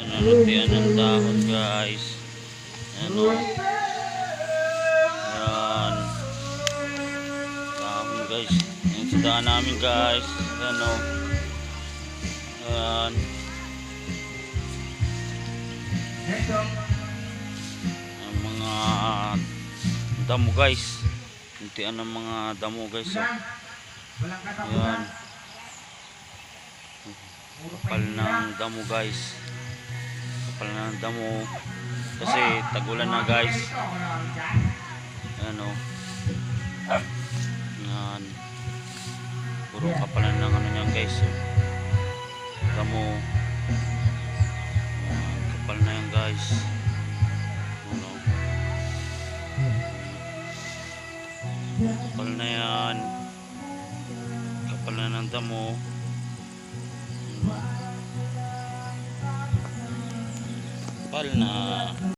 Nanuntian ng dahon guys. Ano? Yan. Dahon guys. Yung sidaan namin guys. Ano? Yan. Ang mga damo guys. Untian ng mga damo guys. Oh. Yan. Kapal ng damo guys. Kapal na ng damo. Kasi tagulan na guys. Ano. Yan. Puro kapalan ng ano niyan guys. Damo. Yan. Kapal na yan guys. Ano. Kapal na yan. Kapal na ng damo. Kapal na.